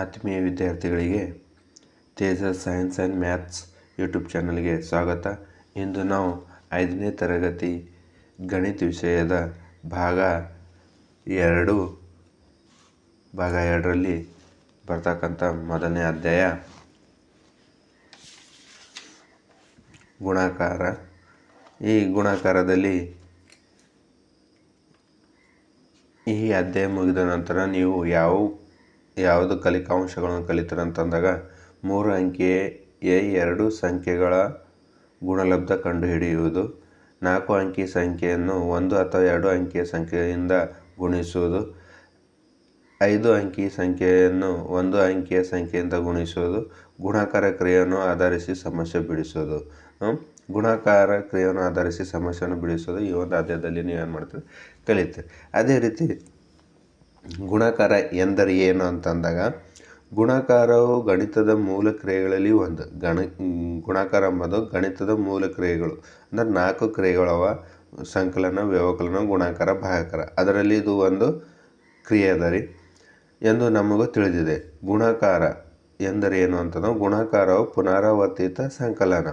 ಆತ್ಮೀಯ ವಿದ್ಯಾರ್ಥಿಗಳಿಗೆ Tejas science and maths YouTube ಚಾನಲ್ಗೆ ಸ್ವಾಗತ. ಇಂದು ನಾವು ಐದನೇ ತರಗತಿ ಗಣಿತ ವಿಷಯದ ಭಾಗ ಎರಡು, ಭಾಗ ಎರಡರಲ್ಲಿ ಬರ್ತಕ್ಕಂಥ ಮೊದಲನೇ ಅಧ್ಯಾಯ. ಗುಣಾಕಾರ. ಈ ಗುಣಾಕಾರದಲ್ಲಿ ಈ ಅಧ್ಯಾಯ ಮುಗಿದ ನಂತರ ನೀವು ಯಾವ ಯಾವುದು ಕಲಿಕಾಂಶಗಳನ್ನು ಕಲಿತಾರೆ ಅಂತಂದಾಗ ಮೂರು ಅಂಕಿಯ ಎರಡು ಸಂಖ್ಯೆಗಳ ಗುಣಲಬ್ಧ ಕಂಡುಹಿಡಿಯುವುದು, ನಾಲ್ಕು ಅಂಕಿ ಸಂಖ್ಯೆಯನ್ನು ಒಂದು ಅಥವಾ ಎರಡು ಅಂಕಿಯ ಸಂಖ್ಯೆಯಿಂದ ಗುಣಿಸುವುದು, ಐದು ಅಂಕಿ ಸಂಖ್ಯೆಯನ್ನು ಒಂದು ಅಂಕಿಯ ಸಂಖ್ಯೆಯಿಂದ ಗುಣಿಸುವುದು, ಗುಣಾಕಾರ ಕ್ರಿಯೆಯನ್ನು ಆಧರಿಸಿ ಸಮಸ್ಯೆ ಬಿಡಿಸೋದು ಹ್ಮ್? ಗುಣಾಕಾರ ಕ್ರಿಯೆಯನ್ನು ಆಧರಿಸಿ ಸಮಸ್ಯೆಯನ್ನು ಬಿಡಿಸೋದು ಈ ಒಂದು ಅಧ್ಯಾಯದಲ್ಲಿ ಏನು ಮಾಡ್ತೀರಿ? ಕಲಿತೀರಿ. ಅದೇ ರೀತಿ ಗುಣಾಕಾರ ಎಂದರೆ ಏನು ಅಂತಂದಾಗ, ಗುಣಾಕಾರವು ಗಣಿತದ ಮೂಲ ಕ್ರಿಯೆಗಳಲ್ಲಿ ಒಂದು. ಗಣ, ಗುಣಾಕಾರ ಅಂಬೋದು ಗಣಿತದ ಮೂಲ ಕ್ರಿಯೆಗಳು. ಅಂದರೆ ನಾಲ್ಕು ಕ್ರಿಯೆಗಳವ, ಸಂಕಲನ, ವ್ಯವಕಲನ, ಗುಣಾಕಾರ, ಭಾಗಾಕಾರ. ಅದರಲ್ಲಿ ಇದು ಒಂದು ಕ್ರಿಯೆ ಅದ ಎಂದು ನಮಗೂ ತಿಳಿದಿದೆ. ಗುಣಾಕಾರ ಏನು ಅಂತಂದ್ರೆ ಗುಣಾಕಾರವು ಪುನರಾವರ್ತಿತ ಸಂಕಲನ.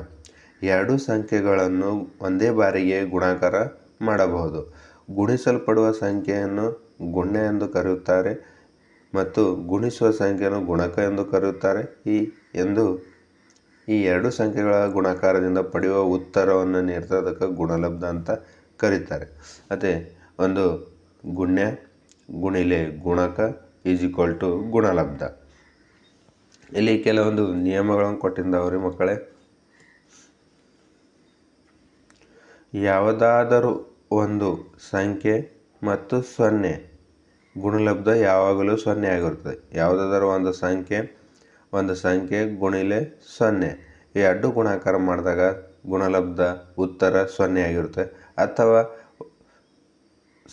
ಎರಡು ಸಂಖ್ಯೆಗಳನ್ನು ಒಂದೇ ಬಾರಿಗೆ ಗುಣಾಕಾರ ಮಾಡಬಹುದು. ಗುಣಿಸಲ್ಪಡುವ ಸಂಖ್ಯೆಯನ್ನು ಗುಣ್ಯ ಎಂದು ಕರೆಯುತ್ತಾರೆ ಮತ್ತು ಗುಣಿಸುವ ಸಂಖ್ಯೆಯನ್ನು ಗುಣಕ ಎಂದು ಕರೆಯುತ್ತಾರೆ. ಈ ಎಂದು ಈ ಎರಡು ಸಂಖ್ಯೆಗಳ ಗುಣಾಕಾರದಿಂದ ಪಡೆಯುವ ಉತ್ತರವನ್ನು ನೀಡ್ತದಕ್ಕೆ ಗುಣಲಬ್ಧ ಅಂತ ಕರೀತಾರೆ. ಅದೇ ಒಂದು ಗುಣ್ಯ ಗುಣಿಲೆ ಗುಣಕ ಈಸ್ ಈಕ್ವಲ್ ಟು ಗುಣಲಬ್ಧ. ಇಲ್ಲಿ ಕೆಲವೊಂದು ನಿಯಮಗಳನ್ನು ಕೊಟ್ಟಿದ್ದಾವ್ರಿ ಮಕ್ಕಳೇ. ಯಾವುದಾದರೂ ಒಂದು ಸಂಖ್ಯೆ ಮತ್ತು ಸೊನ್ನೆ. ಗುಣಲಬ್ಧ ಯಾವಾಗಲೂ ಸೊನ್ನೆ ಆಗಿರುತ್ತದೆ. ಯಾವುದಾದರೂ ಒಂದು ಸಂಖ್ಯೆ ಒಂದು ಸಂಖ್ಯೆ ಗುಣಿಲೆ ಸೊನ್ನೆ. ಈ ಎರಡು ಗುಣಾಕಾರ ಮಾಡಿದಾಗ ಗುಣಲಬ್ಧ ಉತ್ತರ ಸೊನ್ನೆ ಆಗಿರುತ್ತೆ. ಅಥವಾ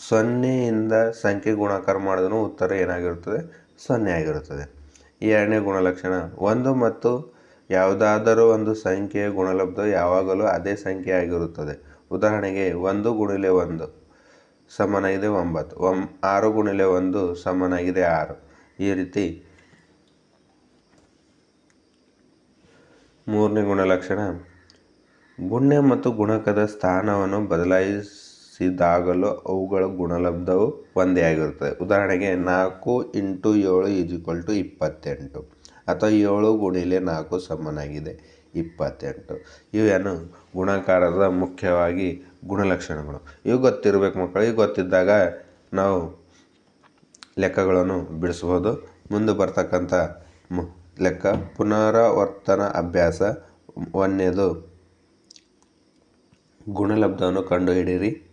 ಸೊನ್ನೆಯಿಂದ ಸಂಖ್ಯೆ ಗುಣಾಕಾರ ಮಾಡಿದ್ರೂ ಉತ್ತರ ಏನಾಗಿರುತ್ತದೆ? ಸೊನ್ನೆ ಆಗಿರುತ್ತದೆ. ಎರಡನೇ ಗುಣಲಕ್ಷಣ, ಒಂದು ಮತ್ತು ಯಾವುದಾದರೂ ಒಂದು ಸಂಖ್ಯೆಯ ಗುಣಲಬ್ಧ ಯಾವಾಗಲೂ ಅದೇ ಸಂಖ್ಯೆ ಆಗಿರುತ್ತದೆ. ಉದಾಹರಣೆಗೆ, ಒಂದು ಗುಣಿಲೆ ಒಂದು. ಸಮನಾಗಿದೆ ಒಂಬತ್ತು. ಒಂ ಆರು ಗುಣಿಲೆ ಒಂದು ಸಮನಾಗಿದೆ ಆರು. ಈ ರೀತಿ ಮೂರನೇ ಗುಣಲಕ್ಷಣ ಗುಣ್ಯ ಮತ್ತು ಗುಣಕದ ಸ್ಥಾನವನ್ನು ಬದಲಾಯಿಸಿದಾಗಲೂ ಅವುಗಳ ಗುಣಲಬ್ಧವು ಒಂದೇ ಆಗಿರುತ್ತದೆ. ಉದಾಹರಣೆಗೆ ನಾಲ್ಕು ಇಂಟು ಏಳು ಈಸ್ ಈಕ್ವಲ್ ಟು ಇಪ್ಪತ್ತೆಂಟು ಅಥವಾ ಏಳು ಗುಣಿಲೆ ನಾಲ್ಕು ಸಮನಾಗಿದೆ ಇಪ್ಪತ್ತೆಂಟು. ಇವೇನು ಗುಣಾಕಾರದ ಮುಖ್ಯವಾಗಿ ಗುಣಲಕ್ಷಣಗಳು. ಇವು ಗೊತ್ತಿರಬೇಕು ಮಕ್ಕಳು, ಇವು ಗೊತ್ತಿದ್ದಾಗ ನಾವು ಲೆಕ್ಕಗಳನ್ನು ಬಿಡಿಸ್ಬೋದು. ಮುಂದೆ ಬರ್ತಕ್ಕಂಥ ಲೆಕ್ಕ, ಪುನರಾವರ್ತನ ಅಭ್ಯಾಸ. ಒಂದನೇದು, ಗುಣಲಬ್ಧವನ್ನು ಕಂಡುಹಿಡಿಯಿರಿ.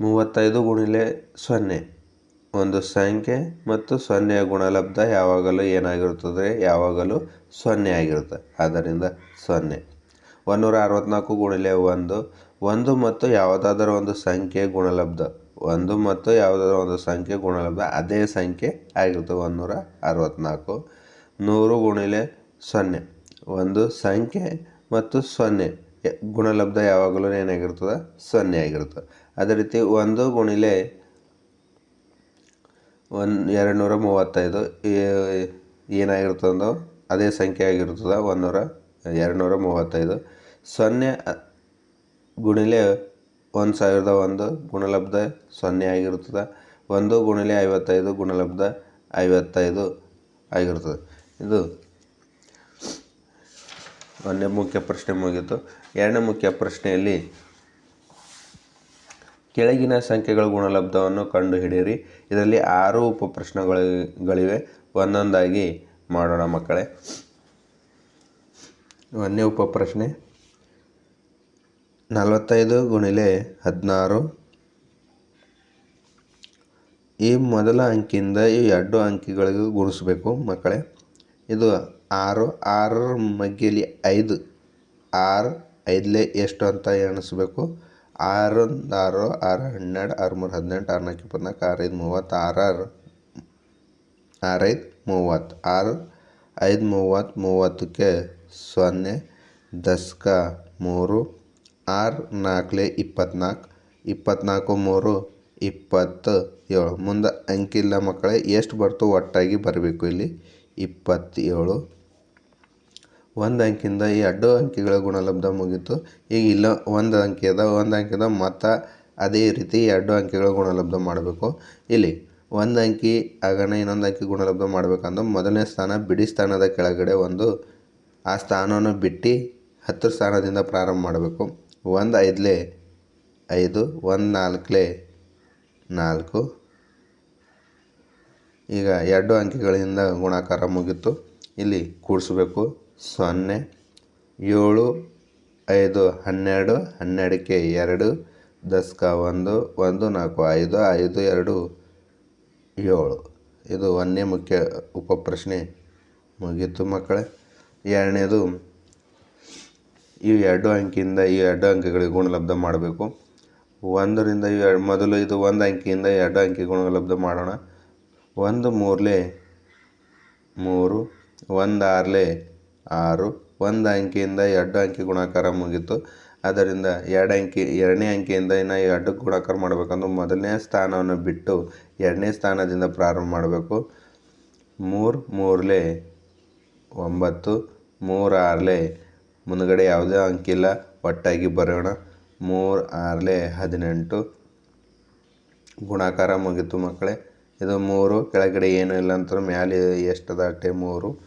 ಮೂವತ್ತೈದು ಗುಣಿಲೆ ಸೊನ್ನೆ. ಒಂದು ಸಂಖ್ಯೆ ಮತ್ತು ಸೊನ್ನೆಯ ಗುಣಲಬ್ಧ ಯಾವಾಗಲೂ ಏನಾಗಿರುತ್ತದೆ? ಯಾವಾಗಲೂ ಸೊನ್ನೆ ಆಗಿರುತ್ತೆ. ಆದ್ದರಿಂದ ಸೊನ್ನೆ. ಒಂದೂರ ಅರವತ್ತ್ನಾಲ್ಕು ಗುಣಿಲೆ ಒಂದು. ಒಂದು ಮತ್ತು ಯಾವುದಾದರೂ ಒಂದು ಸಂಖ್ಯೆ ಗುಣಲಬ್ಧ. ಒಂದು ಮತ್ತು ಯಾವುದಾದ್ರೂ ಒಂದು ಸಂಖ್ಯೆ ಗುಣಲಬ್ಧ ಅದೇ ಸಂಖ್ಯೆ ಆಗಿರ್ತದೆ ಒಂದೂರ ಅರವತ್ತ್ನಾಲ್ಕು ನೂರು ಗುಣಿಲೆ ಸೊನ್ನೆ. ಒಂದು ಸಂಖ್ಯೆ ಮತ್ತು ಸೊನ್ನೆ. ಗುಣಲಬ್ಧ ಯಾವಾಗಲೂ ಏನಾಗಿರ್ತದೆ? ಸೊನ್ನೆ ಆಗಿರ್ತದೆ ಅದೇ ರೀತಿ ಒಂದು ಗುಣಿಲೆ ಒಂದು ಎರಡು ನೂರ ಮೂವತ್ತೈದು ಏನಾಗಿರ್ತದೋ ಅದೇ ಸಂಖ್ಯೆ ಆಗಿರ್ತದೆ ಒಂದೂರ ಎರಡು ನೂರ ಮೂವತ್ತೈದು ಸೊನ್ನೆ ಗುಣಿಲೆ ಒಂದು ಸಾವಿರದ ಒಂದು ಗುಣಲಬ್ಧ ಸೊನ್ನೆ ಆಗಿರ್ತದೆ ಒಂದು ಗುಣಿಲೆ ಐವತ್ತೈದು ಗುಣಲಬ್ಧ ಐವತ್ತೈದು ಆಗಿರ್ತದೆ ಇದು ಒಂದೇ ಮುಖ್ಯ ಪ್ರಶ್ನೆ ಮುಗೀತು ಎರಡನೇ ಮುಖ್ಯ ಪ್ರಶ್ನೆಯಲ್ಲಿ ಕೆಳಗಿನ ಸಂಖ್ಯೆಗಳ ಗುಣಲಬ್ಧವನ್ನು ಕಂಡುಹಿಡಿಯಿರಿ. ಇದರಲ್ಲಿ ಆರು ಉಪ ಪ್ರಶ್ನೆಗಳಿವೆ ಒಂದೊಂದಾಗಿ ಮಾಡೋಣ ಮಕ್ಕಳೇ. ಒಂದನೇ ಉಪ ಪ್ರಶ್ನೆ ನಲವತ್ತೈದು ಗುಣಿಲೆ ಹದಿನಾರು. ಈ ಮೊದಲ ಅಂಕಿಯಿಂದ ಈ ಎರಡು ಅಂಕಿಗಳಿಗೂ ಗುಣಿಸ್ಬೇಕು ಮಕ್ಕಳೇ. ಇದು ಆರು, ಆರರ ಮಗ್ಗಿಲಿ ಐದು. ಆರು, ಐದಲೇ ಎಷ್ಟು ಅಂತ ಎಣಿಸ್ಬೇಕು. ಆರೊಂದು ಆರು ಆರು ಹನ್ನೆರಡು, ಆರು ಮೂರು ಹದಿನೆಂಟು, ಆರು ನಾಲ್ಕು ಇಪ್ಪತ್ನಾಲ್ಕು ಆರೈದು ಮೂವತ್ತು, ಆರು ಆರು ಆರೈದು ಮೂವತ್ತು. ಆರು, ಐದು ಮೂವತ್ತು, ಮೂವತ್ತಕ್ಕೆ ಸೊನ್ನೆ ದಶಕ ಮೂರು, ಆರು ನಾಲ್ಕಲೆ ಇಪ್ಪತ್ನಾಲ್ಕು ಇಪ್ಪತ್ನಾಲ್ಕು ಮೂರು, ಇಪ್ಪತ್ತು ಏಳು. ಮುಂದೆ ಅಂಕಿ ಇಲ್ಲ ಮಕ್ಕಳೇ, ಎಷ್ಟು ಬರ್ತೋ ಒಟ್ಟಾಗಿ ಬರಬೇಕು ಇಲ್ಲಿ. ಇಪ್ಪತ್ತೇಳು. ಒಂದು ಅಂಕಿಂದ ಈ ಅಡ್ಡು ಅಂಕಿಗಳ ಗುಣಲಬ್ಧ ಮುಗೀತು. ಈಗ ಇಲ್ಲ, ಒಂದು ಅಂಕಿ ಅದ, ಒಂದು ಅಂಕಿದ ಮತ್ತು ಅದೇ ರೀತಿ ಎರಡು ಅಂಕಿಗಳ ಗುಣಲಬ್ಧ ಮಾಡಬೇಕು. ಇಲ್ಲಿ ಒಂದು ಅಂಕಿ ಆಗಣ ಇನ್ನೊಂದು ಅಂಕಿ ಗುಣಲಬ್ಧ ಮಾಡಬೇಕಂದ್ರೆ ಮೊದಲನೇ ಸ್ಥಾನ ಬಿಡಿ ಸ್ಥಾನದ ಕೆಳಗಡೆ ಒಂದು ಆ ಸ್ಥಾನವನ್ನು ಬಿಟ್ಟು ಹತ್ತು ಸ್ಥಾನದಿಂದ ಪ್ರಾರಂಭ ಮಾಡಬೇಕು. ಒಂದು ಐದಲೇ ಐದು, ಒಂದು ನಾಲ್ಕಲೇ ನಾಲ್ಕು. ಈಗ ಎರಡು ಅಂಕಿಗಳಿಂದ ಗುಣಾಕಾರ ಮುಗಿತು. ಇಲ್ಲಿ ಕೂಡಿಸ್ಬೇಕು. ಸೊನ್ನೆ, ಏಳು, ಐದು, ಹನ್ನೆರಡು, ಹನ್ನೆರಡಕ್ಕೆ ಎರಡು, ದಸ್ಕ ಒಂದು ಒಂದು, ನಾಲ್ಕು, ಐದು ಐದು, ಎರಡು, ಏಳು. ಇದು ಒಂದನೇ ಮುಖ್ಯ ಉಪಪ್ರಶ್ನೆ ಮುಗೀತು ಮಕ್ಕಳೇ. ಎರಡನೇದು, ಈ ಎರಡು ಅಂಕಿಯಿಂದ ಈ ಎರಡು ಅಂಕಿಗಳಿಗೆ ಗುಣಲಬ್ಧ ಮಾಡಬೇಕು. ಒಂದರಿಂದ ಎರಡು, ಮೊದಲು ಇದು ಒಂದು ಅಂಕಿಯಿಂದ ಎರಡು ಅಂಕಿ ಗುಣಲಬ್ಧ ಮಾಡೋಣ. ಒಂದು ಮೂರಲೇ ಮೂರು, ಒಂದು ಆರಲೇ ಆರು, ಒಂದು ಅಂಕಿಯಿಂದ ಎರಡು ಅಂಕಿ ಗುಣಾಕಾರ ಮುಗಿತು. ಅದರಿಂದ ಎರಡು ಅಂಕಿ, ಎರಡನೇ ಅಂಕಿಯಿಂದ ಇನ್ನು ಎರಡು ಗುಣಾಕಾರ ಮಾಡಬೇಕಂದ್ರೆ ಮೊದಲನೇ ಸ್ಥಾನವನ್ನು ಬಿಟ್ಟು ಎರಡನೇ ಸ್ಥಾನದಿಂದ ಪ್ರಾರಂಭ ಮಾಡಬೇಕು. ಮೂರು ಮೂರಲೇ ಒಂಬತ್ತು ಮೂರು ಆರ್ಲೆ ಮುಂದ್ಗಡೆ ಯಾವುದೇ ಅಂಕಿಲ್ಲ, ಒಟ್ಟಾಗಿ ಬರೋಣ. ಮೂರು ಆರ್ಲೆ ಹದಿನೆಂಟು. ಗುಣಾಕಾರ ಮುಗೀತು ಮಕ್ಕಳೇ. ಇದು ಮೂರು, ಕೆಳಗಡೆ ಏನೂ ಇಲ್ಲ ಅಂತ ಮ್ಯಾಲೆ ಎಷ್ಟು ಅಟ್ಟೆ ಮೂರು.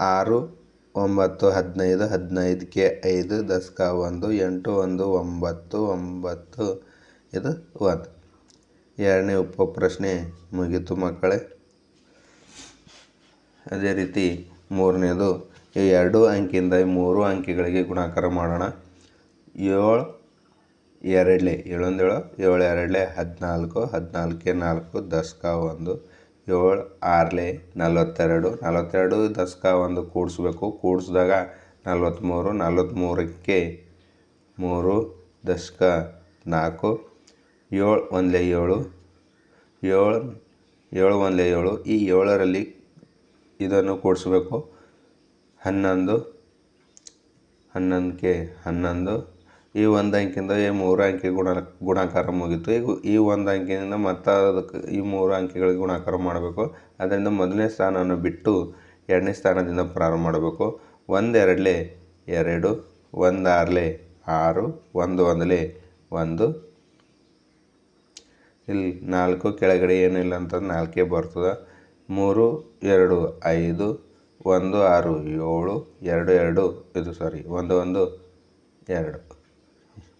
ಆರು, ಒಂಬತ್ತು, ಹದಿನೈದು ಹದಿನೈದಕ್ಕೆ ಐದು, ದಸಕ ಒಂದು, ಎಂಟು ಒಂದು, ಒಂಬತ್ತು ಒಂಬತ್ತು. ಇದು ಒಂದು. ಎರಡನೇ ಉಪಪ್ರಶ್ನೆ ಮುಗೀತು ಮಕ್ಕಳೇ. ಅದೇ ರೀತಿ ಮೂರನೇದು ಈ ಎರಡು ಅಂಕಿಯಿಂದ ಮೂರು ಅಂಕಿಗಳಿಗೆ ಗುಣಾಕಾರ ಮಾಡೋಣ. ಏಳು, ಎರಡಲೆ, ಏಳೊಂದೇಳು, ಏಳು, ಎರಡಲೆ ಎರಡಲೇ ಹದಿನಾಲ್ಕು, ಹದಿನಾಲ್ಕೆ ನಾಲ್ಕು, ದಸ್ಕ ಒಂದು, ಏಳು, ಆರಲೆ, ನಲವತ್ತೆರಡು ನಲವತ್ತೆರಡು ದಸ್ಕ ಒಂದು ಕೂಡಿಸ್ಬೇಕು. ಕೂಡಿಸಿದಾಗ ನಲ್ವತ್ತ್ಮೂರು, ನಲ್ವತ್ತ್ಮೂರಕ್ಕೆ ಮೂರು ದಶಕ ನಾಲ್ಕು, ಏಳು, ಒಂದಲೇ ಏಳು ಏಳು ಏಳು, ಒಂದಲೇ ಏಳು. ಈ ಏಳರಲ್ಲಿ ಇದನ್ನು ಕೂಡಿಸ್ಬೇಕು. ಹನ್ನೊಂದು ಹನ್ನೊಂದಕ್ಕೆ ಹನ್ನೊಂದು. ಈ ಒಂದು ಅಂಕಿಯಿಂದ ಈ ಮೂರು ಅಂಕಿ ಗುಣ ಗುಣಾಕಾರ ಮುಗೀತು. ಈಗ ಈ ಒಂದು ಅಂಕಿನಿಂದ ಮತ್ತೆ ಅದಕ್ಕೆ ಈ ಮೂರು ಅಂಕಿಗಳಿಗೆ ಗುಣಾಕಾರ ಮಾಡಬೇಕು. ಅದರಿಂದ ಮೊದಲನೇ ಸ್ಥಾನವನ್ನು ಬಿಟ್ಟು ಎರಡನೇ ಸ್ಥಾನದಿಂದ ಪ್ರಾರಂಭ ಮಾಡಬೇಕು. ಒಂದು ಎರಡಲೇ ಎರಡು ಒಂದಾರಲೆ ಆರು, ಒಂದು ಒಂದಲೆ ಒಂದು. ಇಲ್ಲಿ ನಾಲ್ಕು ಕೆಳಗಡೆ ಏನಿಲ್ಲ ಅಂತ ನಾಲ್ಕೇ ಬರ್ತದೆ. ಮೂರು, ಎರಡು, ಐದು ಒಂದು, ಆರು, ಏಳು, ಎರಡು ಎರಡು, ಇದು ಸಾರಿ ಒಂದು ಒಂದು, ಎರಡು.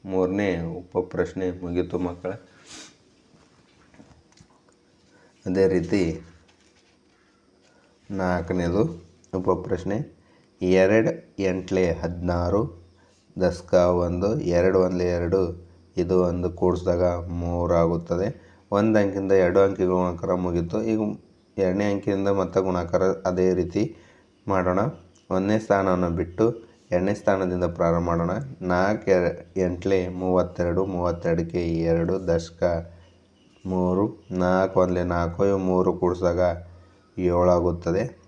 ಮೂರನೇ ಉಪಪ್ರಶ್ನೆ ಮುಗೀತು ಮಕ್ಕಳ. ಅದೇ ರೀತಿ ನಾಲ್ಕನೇದು ಉಪಪ್ರಶ್ನೆ ಎರಡು ಎಂಟ್ಲೆ ಹದಿನಾರು, ದಸ್ಕ ಒಂದು, ಎರಡು ಒಂದ್ಲೆ ಎರಡು, ಇದು ಒಂದು ಕೂಡಿಸಿದಾಗ ಮೂರಾಗುತ್ತದೆ ಒಂದು ಅಂಕಿಂದ ಎರಡು ಅಂಕಿ ಗುಣಾಕಾರ ಮುಗೀತು. ಈಗ ಎರಡನೇ ಅಂಕಿಯಿಂದ ಮತ್ತೆ ಗುಣಾಕಾರ ಅದೇ ರೀತಿ ಮಾಡೋಣ. ಒಂದನೇ ಸ್ಥಾನವನ್ನು ಬಿಟ್ಟು ಎರಡನೇ ಸ್ಥಾನದಿಂದ ಪ್ರಾರಂಭ ಮಾಡೋಣ. ನಾಲ್ಕು ಎರ ಎಂಟ್ಲೆ ಮೂವತ್ತೆರಡು, ಮೂವತ್ತೆರಡಕ್ಕೆ ಎರಡು, ದಶಕ ಮೂರು, ನಾಲ್ಕು ಒಂದಲೆ ನಾಲ್ಕು ಮೂರು ಕೂಡಿಸಿದಾಗ ಏಳಾಗುತ್ತದೆ.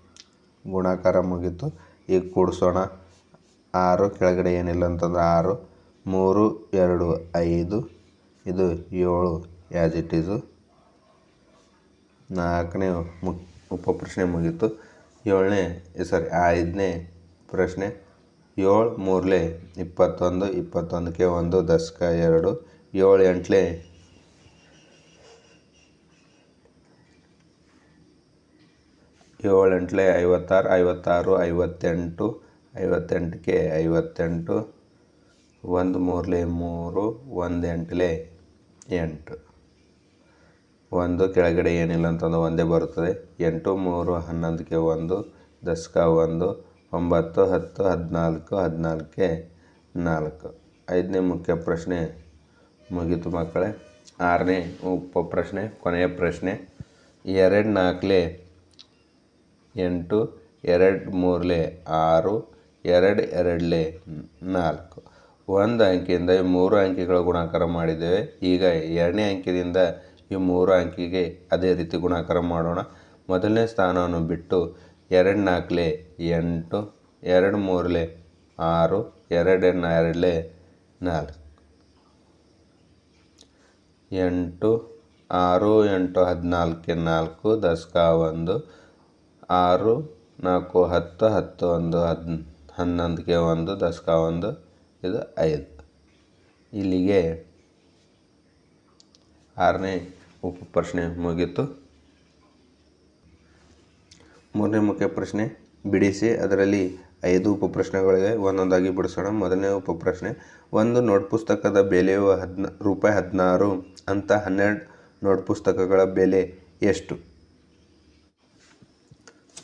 ಗುಣಾಕಾರ ಮುಗೀತು. ಈಗ ಕೂಡಿಸೋಣ. ಆರು, ಕೆಳಗಡೆ ಏನಿಲ್ಲ ಅಂತಂದ್ರೆ ಆರು, ಮೂರು, ಎರಡು, ಐದು, ಇದು ಏಳು ಇಟ್ ಈಸು ನಾಲ್ಕನೇ ಮುಕ್ ಉಪಪ್ರಶ್ನೆ ಮುಗೀತು. ಏಳನೇ ಸಾರಿ ಐದನೇ ಪ್ರಶ್ನೆ. ಏಳು ಮೂರಲೆ, ಇಪ್ಪತ್ತೊಂದು, ಇಪ್ಪತ್ತೊಂದಕ್ಕೆ ಒಂದು ದಶಕ ಎರಡು, ಏಳು ಎಂಟಲೆ. ಏಳು ಎಂಟಲೆ, ಐವತ್ತಾರು ಐವತ್ತಾರು, ಐವತ್ತೆಂಟು, ಐವತ್ತೆಂಟಕ್ಕೆ ಐವತ್ತೆಂಟು, ಒಂದು ಮೂರಲೆ ಮೂರು, ಒಂದು ಎಂಟಲೆ ಎಂಟು. ಒಂದು, ಕೆಳಗಡೆ ಏನಿಲ್ಲ ಅಂತಂದ್ರೆ ಒಂದೇ ಬರುತ್ತದೆ. ಎಂಟು, ಮೂರು, ಹನ್ನೊಂದಕ್ಕೆ ಒಂದು, ದಶಕ ಒಂದು, ಒಂಬತ್ತು, ಹತ್ತು, ಹದಿನಾಲ್ಕು ಹದಿನಾಲ್ಕೆ ನಾಲ್ಕು. ಐದನೇ ಮುಖ್ಯ ಪ್ರಶ್ನೆ ಮುಗೀತು ಮಕ್ಕಳೇ. ಆರನೇ ಉಪ ಪ್ರಶ್ನೆ ಕೊನೆಯ ಪ್ರಶ್ನೆ. ಎರಡು ನಾಲ್ಕಲೆ ಎಂಟು, ಎರಡು ಮೂರಲೆ ಆರು, ಎರಡು ಎರಡಲೆ ನಾಲ್ಕು. ಒಂದು ಅಂಕಿಯಿಂದ ಮೂರು ಅಂಕಿಗಳ ಗುಣಾಕಾರ ಮಾಡಿದ್ದೇವೆ. ಈಗ ಎರಡನೇ ಅಂಕಿದಿಂದ ಈ ಮೂರು ಅಂಕಿಗೆ ಅದೇ ರೀತಿ ಗುಣಾಕಾರ ಮಾಡೋಣ. ಮೊದಲನೇ ಸ್ಥಾನವನ್ನು ಬಿಟ್ಟು ಎರಡು ನಾಲ್ಕಲೆ ಎಂಟು, ಎರಡು ಮೂರಲೆ ಆರು ಎರಡು ಎರಡಲೇ ನಾಲ್ಕು. ಎಂಟು, ಆರು, ಎಂಟು ಹದಿನಾಲ್ಕೆ ನಾಲ್ಕು ದಸ್ಕ ಒಂದು, ಆರು, ನಾಲ್ಕು, ಹತ್ತು ಹತ್ತು, ಒಂದು, ಹದ್, ಹನ್ನೊಂದಕ್ಕೆ ಒಂದು ದಸ್ಕ ಒಂದು, ಇದು ಐದು. ಇಲ್ಲಿಗೆ ಆರನೇ ಉಪಪ್ರಶ್ನೆ ಮುಗೀತು ಮೂರನೇ ಮುಖ್ಯ ಪ್ರಶ್ನೆ, ಬಿಡಿಸಿ. ಅದರಲ್ಲಿ ಐದು ಉಪಪ್ರಶ್ನೆಗಳಿವೆ ಒಂದೊಂದಾಗಿ ಬಿಡಿಸೋಣ. ಮೊದಲನೇ ಉಪಪ್ರಶ್ನೆ ಒಂದು ನೋಟ್ ಪುಸ್ತಕದ ಬೆಲೆಯು ಹದಿನ, ರೂಪಾಯಿ ಹದಿನಾರು ಅಂತ ಹನ್ನೆರಡು ನೋಟ್ ಪುಸ್ತಕಗಳ ಬೆಲೆ ಎಷ್ಟು?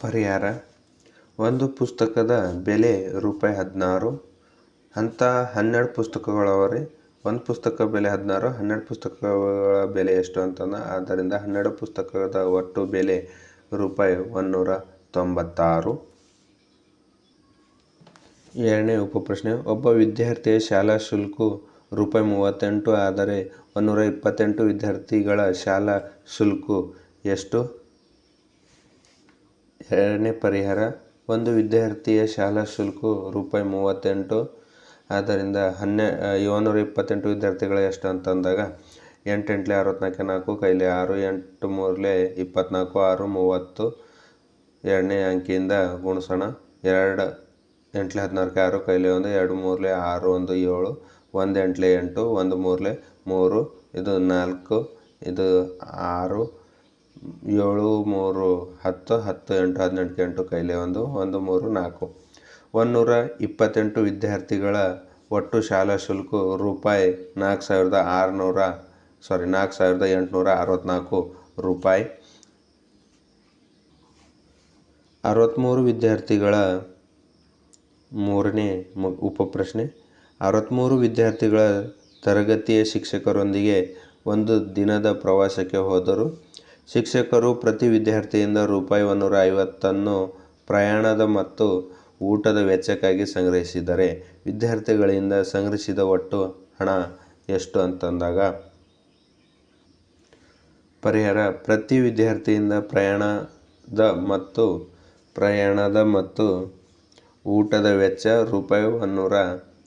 ಪರಿಹಾರ, ಒಂದು ಪುಸ್ತಕದ ಬೆಲೆ ರೂಪಾಯಿ ಹದಿನಾರು ಅಂತ ಹನ್ನೆರಡು ಪುಸ್ತಕಗಳವರೆ. ಒಂದು ಪುಸ್ತಕ ಬೆಲೆ ಹದಿನಾರು, ಹನ್ನೆರಡು ಪುಸ್ತಕಗಳ ಬೆಲೆ ಎಷ್ಟು ಅಂತಂದ ಆದ್ದರಿಂದ ಹನ್ನೆರಡು ಪುಸ್ತಕದ ಒಟ್ಟು ಬೆಲೆ ರೂಪಾಯಿ ಒಂನ್ನೂರ ತೊಂಬತ್ತಾರು. ಎರಡನೇ ಉಪಪ್ರಶ್ನೆ ಒಬ್ಬ ವಿದ್ಯಾರ್ಥಿಯ ಶಾಲಾ ಶುಲ್ಕ ರೂಪಾಯಿ ಮೂವತ್ತೆಂಟು, ಆದರೆ ಒಂದೂರ ಇಪ್ಪತ್ತೆಂಟು ವಿದ್ಯಾರ್ಥಿಗಳ ಶಾಲಾ ಶುಲ್ಕ ಎಷ್ಟು? ಎರಡನೇ ಪರಿಹಾರ, ಒಂದು ವಿದ್ಯಾರ್ಥಿಯ ಶಾಲಾ ಶುಲ್ಕ ರೂಪಾಯಿ ಮೂವತ್ತೆಂಟು ಆದ್ದರಿಂದ ಹನ್ನೆ ಏಳ್ನೂರ ಇಪ್ಪತ್ತೆಂಟು ವಿದ್ಯಾರ್ಥಿಗಳು ಎಷ್ಟು ಅಂತಂದಾಗ ಎಂಟು ಅರವತ್ನಾಲ್ಕೆ ನಾಲ್ಕು, ಕೈಲಿ ಆರು, ಎಂಟು ಮೂರಲೆ ಇಪ್ಪತ್ನಾಲ್ಕು, ಆರು ಮೂವತ್ತು, ಎರಡನೇ ಅಂಕಿಯಿಂದ ಗುಣಿಸೋಣ. ಎರಡು, ಎಂಟ್ಲೆ ಹದಿನಾಲ್ಕು ಆರು, ಕೈಲಿ ಒಂದು, ಎರಡು ಮೂರಲೆ ಆರು, ಒಂದು ಏಳು, ಒಂದು ಎಂಟ್ಲೆ ಎಂಟು, ಒಂದು ಮೂರಲೆ ಮೂರು, ಇದು ನಾಲ್ಕು, ಇದು ಆರು, ಏಳು ಮೂರು, ಹತ್ತು ಹತ್ತು ಎಂಟು ಹದಿನೆಂಟು ಎಂಟು, ಕೈಲಿ ಒಂದು ಒಂದು ಮೂರು ನಾಲ್ಕು. ಒಂನ್ನೂರ ಇಪ್ಪತ್ತೆಂಟು ವಿದ್ಯಾರ್ಥಿಗಳ ಒಟ್ಟು ಶಾಲಾ ಶುಲ್ಕ ರೂಪಾಯಿ ನಾಲ್ಕು ಸಾವಿರದ ಆರುನೂರ ಸಾರಿ ನಾಲ್ಕು ಸಾವಿರದ ಎಂಟುನೂರ ಅರವತ್ತ್ನಾಲ್ಕು ರೂಪಾಯಿ. ಅರವತ್ತ್ಮೂರು ವಿದ್ಯಾರ್ಥಿಗಳ ಮೂರನೇ ಉಪಪ್ರಶ್ನೆ. ಅರವತ್ತ್ಮೂರು ವಿದ್ಯಾರ್ಥಿಗಳ ತರಗತಿಯ ಶಿಕ್ಷಕರೊಂದಿಗೆ ಒಂದು ದಿನದ ಪ್ರವಾಸಕ್ಕೆ ಹೋದರು. ಶಿಕ್ಷಕರು ಪ್ರತಿ ವಿದ್ಯಾರ್ಥಿಯಿಂದ ರೂಪಾಯಿ ಒಂನ್ನೂರ ಐವತ್ತನ್ನು ಪ್ರಯಾಣದ ಮತ್ತು ಊಟದ ವೆಚ್ಚಕ್ಕಾಗಿ ಸಂಗ್ರಹಿಸಿದ್ದಾರೆ ವಿದ್ಯಾರ್ಥಿಗಳಿಂದ ಸಂಗ್ರಹಿಸಿದ ಒಟ್ಟು ಹಣ ಎಷ್ಟು ಅಂತಂದಾಗ, ಪರಿಹಾರ ಪ್ರತಿ ವಿದ್ಯಾರ್ಥಿಯಿಂದ ಪ್ರಯಾಣದ ಮತ್ತು ಪ್ರಯಾಣದ ಮತ್ತು ಊಟದ ವೆಚ್ಚ ರೂಪಾಯಿ ಒನ್ನೂರ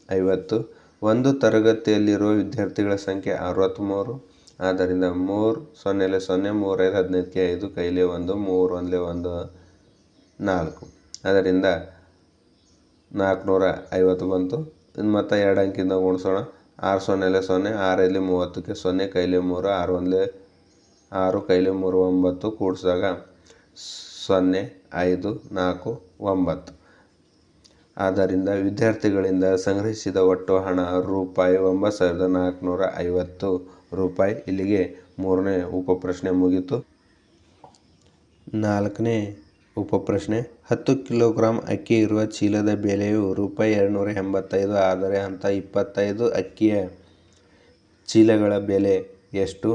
ಐವತ್ತು. ಒಂದು ತರಗತಿಯಲ್ಲಿರುವ ವಿದ್ಯಾರ್ಥಿಗಳ ಸಂಖ್ಯೆ ಅರವತ್ತ್ಮೂರು ಆದ್ದರಿಂದ ಮೂರು ಸೊನ್ನೆಲೆ ಸೊನ್ನೆ ಮೂರೈದು ಹದಿನೈದಕ್ಕೆ ಐದು, ಕೈಲಿ ಒಂದು, ಮೂರು ಒಂದಲೇ ಒಂದು ನಾಲ್ಕು. ಅದರಿಂದ ನಾಲ್ಕುನೂರ ಐವತ್ತು ಬಂತು. ಇನ್ನು ಮತ್ತೆ ಎರಡು ಅಂಕಿಯಿಂದ ಗುಣಿಸೋಣ. ಆರು ಸೊನ್ನೆಲೆ ಸೊನ್ನೆ ಆರಲ್ಲಿ ಮೂವತ್ತಕ್ಕೆ ಸೊನ್ನೆ, ಕೈಲಿ ಮೂರು, ಆರು ಒಂದಲೇ ಆರು, ಕೈಲಿ ಮೂರು ಒಂಬತ್ತು ಕೂಡಿಸಿದಾಗ ಸೊನ್ನೆ, ಐದು, ನಾಲ್ಕು, ಒಂಬತ್ತು. ಆದ್ದರಿಂದ ವಿದ್ಯಾರ್ಥಿಗಳಿಂದ ಸಂಗ್ರಹಿಸಿದ ಒಟ್ಟು ಹಣ ರೂಪಾಯಿ ಒಂಬತ್ತು ಸಾವಿರದ ನಾಲ್ಕುನೂರ ಐವತ್ತು ರೂಪಾಯಿ. ಇಲ್ಲಿಗೆ ಮೂರನೇ ಉಪಪ್ರಶ್ನೆ ಮುಗೀತು. ನಾಲ್ಕನೇ ಉಪಪ್ರಶ್ನೆ. ಹತ್ತು ಕಿಲೋಗ್ರಾಂ ಅಕ್ಕಿ ಇರುವ ಚೀಲದ ಬೆಲೆಯು ರೂಪಾಯಿ ಎರಡುನೂರ ಎಂಬತ್ತೈದು, ಆದರೆ ಅಂತ ಇಪ್ಪತ್ತೈದು ಅಕ್ಕಿಯ ಚೀಲಗಳ ಬೆಲೆ ಎಷ್ಟು?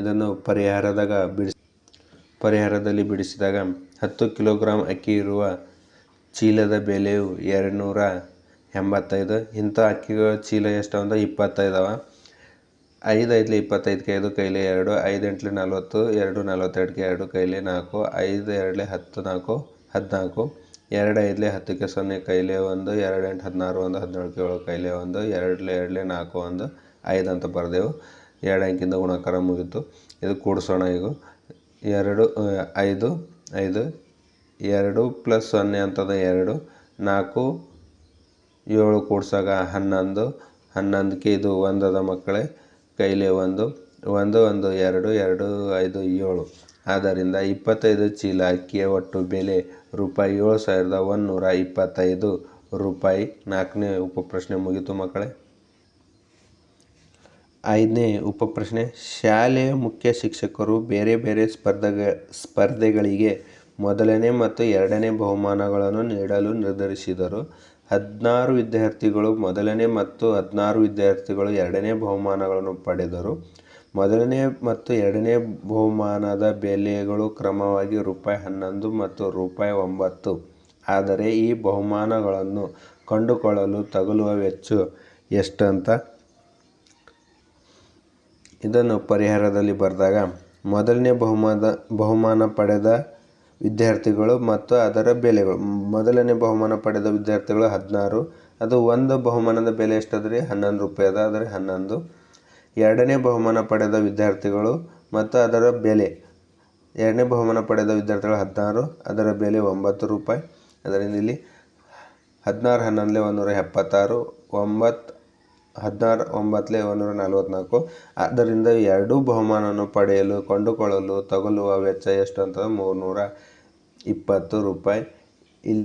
ಇದನ್ನು ಪರಿಹಾರದಾಗ ಬಿಡಿಸಿ ಪರಿಹಾರದಲ್ಲಿ ಬಿಡಿಸಿದಾಗ ಹತ್ತು ಕಿಲೋಗ್ರಾಂ ಅಕ್ಕಿ ಇರುವ ಚೀಲದ ಬೆಲೆಯು ಎರಡುನೂರ ಎಂಬತ್ತೈದು. ಇಂಥ ಅಕ್ಕಿಗಳ ಚೀಲ ಎಷ್ಟು ಅಂದರೆ ಇಪ್ಪತ್ತೈದವ. ಐದು ಐದಲೆ ಇಪ್ಪತ್ತೈದಕ್ಕೆ ಐದು ಕೈಲಿ ಎರಡು ಐದು ಎಂಟ್ಲೆ ನಲ್ವತ್ತು, ಎರಡು ನಲ್ವತ್ತೆರಡಕ್ಕೆ ಎರಡು, ಕೈಲಿ ನಾಲ್ಕು ಐದು ಎರಡಲೆ ಹತ್ತು ನಾಲ್ಕು, ಹದಿನಾಲ್ಕು ಎರಡು ಐದಲೆ ಹತ್ತಕ್ಕೆ ಸೊನ್ನೆ, ಕೈಲಿ ಒಂದು ಎರಡು ಎಂಟು ಹದಿನಾರು ಒಂದು, ಹದಿನೇಳಕ್ಕೆ ಏಳು, ಕೈಲಿ ಒಂದು, ಎರಡಲೆ ಎರಡಲೆ ನಾಲ್ಕು ಒಂದು, ಐದು ಅಂತ ಬರೆದೆವು. ಎರಡು ಅಂಕಿಂದ ಗುಣಾಕಾರ ಮುಗೀತು. ಇದು ಕೂಡಿಸೋಣ ಈಗ. ಎರಡು ಐದು ಐದು, ಎರಡು ಪ್ಲಸ್ ಸೊನ್ನೆ ಅಂತದ ಎರಡು, ನಾಲ್ಕು, ಏಳು ಕೂಡ್ಸಾಗ ಹನ್ನೊಂದು, ಹನ್ನೊಂದಕ್ಕೆ ಇದು ಒಂದದ ಮಕ್ಕಳೇ. ಕೈಲಿ ಒಂದು ಒಂದು ಒಂದು, ಎರಡು ಎರಡು, ಐದು, ಏಳು. ಆದ್ದರಿಂದ ಇಪ್ಪತ್ತೈದು ಚೀಲ ಅಕ್ಕಿಯ ಒಟ್ಟು ಬೆಲೆ ರೂಪಾಯಿ ಏಳು ಸಾವಿರದ ಒಂದುನೂರ ಇಪ್ಪತ್ತೈದು ರೂಪಾಯಿ. ನಾಲ್ಕನೇ ಉಪಪ್ರಶ್ನೆ ಮುಗಿತು ಮಕ್ಕಳೇ. ಐದನೇ ಉಪಪ್ರಶ್ನೆ ಶಾಲೆಯ ಮುಖ್ಯ ಶಿಕ್ಷಕರು ಬೇರೆ ಬೇರೆ ಸ್ಪರ್ಧೆಗ, ಸ್ಪರ್ಧೆಗಳಿಗೆ ಮೊದಲನೇ ಮತ್ತು ಎರಡನೇ ಬಹುಮಾನಗಳನ್ನು ನೀಡಲು ನಿರ್ಧರಿಸಿದರು. ಹದಿನಾರು ವಿದ್ಯಾರ್ಥಿಗಳು ಮೊದಲನೇ ಮತ್ತು ಹದಿನಾರು ವಿದ್ಯಾರ್ಥಿಗಳು ಎರಡನೇ ಬಹುಮಾನಗಳನ್ನು ಪಡೆದರು. ಮೊದಲನೇ ಮತ್ತು ಎರಡನೇ ಬಹುಮಾನದ ಬೆಲೆಗಳು ಕ್ರಮವಾಗಿ ರೂಪಾಯಿ ಹನ್ನೊಂದು ಮತ್ತು ರೂಪಾಯಿ ಒಂಬತ್ತು. ಆದರೆ ಈ ಬಹುಮಾನಗಳನ್ನು ಕೊಂಡುಕೊಳ್ಳಲು ತಗುಲುವ ವೆಚ್ಚ ಎಷ್ಟಂತ? ಇದನ್ನು ಪರಿಹಾರದಲ್ಲಿ ಬರೆದಾಗ, ಮೊದಲನೇ ಬಹುಮಾನ ಬಹುಮಾನ ಪಡೆದ ವಿದ್ಯಾರ್ಥಿಗಳು ಮತ್ತು ಅದರ ಬೆಲೆಗಳು. ಮೊದಲನೇ ಬಹುಮಾನ ಪಡೆದ ವಿದ್ಯಾರ್ಥಿಗಳು ಹದಿನಾರು. ಅದು ಒಂದು ಬಹುಮಾನದ ಬೆಲೆ ಎಷ್ಟಾದ್ರಿ? ಹನ್ನೊಂದು ರೂಪಾಯಿ ಅದ ಆದರೆ ಹನ್ನೊಂದು. ಎರಡನೇ ಬಹುಮಾನ ಪಡೆದ ವಿದ್ಯಾರ್ಥಿಗಳು ಮತ್ತು ಅದರ ಬೆಲೆ. ಎರಡನೇ ಬಹುಮಾನ ಪಡೆದ ವಿದ್ಯಾರ್ಥಿಗಳು ಹದಿನಾರು. ಅದರ ಬೆಲೆ ಒಂಬತ್ತು ರೂಪಾಯಿ. ಅದರಿಂದ ಇಲ್ಲಿ ಹದಿನಾರು ಹನ್ನೊಂದಲೇ ನೂರ ಎಪ್ಪತ್ತಾರು. ಒಂಬತ್ತು ಹದಿನಾರು ಒಂಬತ್ತಲೇ ಒಂದೂರ ನಲವತ್ತ್ನಾಲ್ಕು ಆದ್ದರಿಂದ ಎರಡೂ ಬಹುಮಾನವನ್ನು ಪಡೆಯಲು, ಕೊಂಡುಕೊಳ್ಳಲು ತಗಲುವ ವೆಚ್ಚ ಎಷ್ಟು ಅಂತ ಮೂರುನೂರ ಇಪ್ಪತ್ತು ರೂಪಾಯಿ. ಇಲ್ಲಿ